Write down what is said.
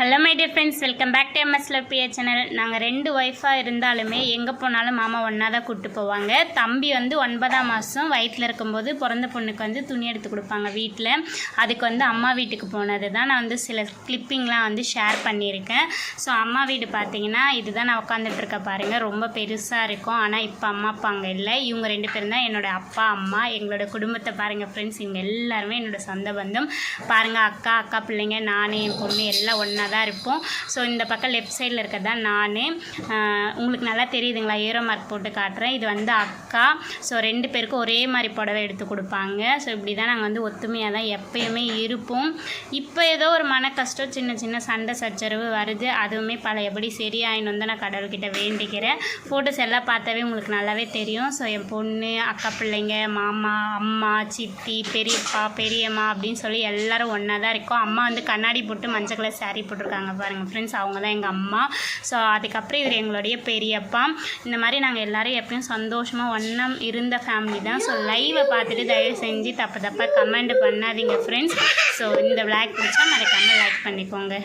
Hello my dear friends welcome back to MS லப்பியா channel நாங்கள் ரெண்டு ஒய்ஃபாக இருந்தாலுமே எங்கே போனாலும் மாமா ஒன்றா தான் கூப்பிட்டு போவாங்க. தம்பி வந்து ஒன்பதாம் மாதம் வயிற்றில் இருக்கும்போது பிறந்த பொண்ணுக்கு வந்து துணி எடுத்து கொடுப்பாங்க வீட்டில் அதுக்கு வந்து அம்மா வீட்டுக்கு போனது தான் நான் வந்து சில கிளிப்பிங்லாம் வந்து ஷேர் பண்ணியிருக்கேன். ஸோ அம்மா வீடு பார்த்தீங்கன்னா இதுதான் நான் உட்காந்துட்ருக்க பாருங்கள் ரொம்ப பெருசாக இருக்கும். ஆனால் இப்போ அம்மா அப்பா அங்கே இல்லை. இவங்க ரெண்டு பேரும் தான் என்னோட அப்பா அம்மா எங்களோட குடும்பத்தை பாருங்கள் ஃப்ரெண்ட்ஸ் இவங்க எல்லாருமே என்னோட சொந்த பந்தம். பாருங்கள் அக்கா அக்கா பிள்ளைங்க நான் என் பொண்ணு எல்லாம் ஒன்றா தான் இருப்போம் ஸோ இந்த பக்கம் லெஃப்ட் சைடில் இருக்கிறது தான் நான். உங்களுக்கு நல்லா தெரியுதுங்களா? ஏரோ மார்க் போட்டு காட்டுறேன். இது வந்து அக்கா. ஸோ ரெண்டு பேருக்கும் ஒரே மாதிரி புடவை எடுத்து கொடுப்பாங்க. ஸோ இப்படி தான் நாங்கள் வந்து ஒத்துமையாக தான் எப்பயுமே இருப்போம். இப்போ ஏதோ ஒரு மன கஷ்டம் சின்ன சின்ன சண்டை சச்சரவு வருது. அதுவுமே பழையபடி சரியாயின்னு வந்து நான் கடவுள்கிட்ட வேண்டிக்கிறேன். ஃபோட்டோஸ் எல்லாம் பார்த்தாவே உங்களுக்கு நல்லாவே தெரியும். ஸோ என் பொண்ணு அக்கா பிள்ளைங்க மாமா அம்மா சித்தி பெரியப்பா பெரியம்மா அப்படின்னு சொல்லி எல்லாரும் ஒன்றா தான் இருக்கோம். அம்மா வந்து கண்ணாடி போட்டு மஞ்சள் கலர் saree போட்டிருக்காங்க பாருங்கள் ஃப்ரெண்ட்ஸ் அவங்க தான் எங்கள் அம்மா. ஸோ அதுக்கப்புறம் இவர் எங்களுடைய பெரியப்பா. இந்த மாதிரி நாங்கள் எல்லாரும் எப்பயும் சந்தோஷமாக ஒன்றும் இருந்த ஃபேமிலி தான். ஸோ லைவை பார்த்துட்டு தயவு செஞ்சு தப்பு தப்பாக கமெண்ட் பண்ணாதீங்க ஃப்ரெண்ட்ஸ் ஸோ இந்த விளாக் பிடிச்சா மறக்காமல் லைக் பண்ணிக்கோங்க.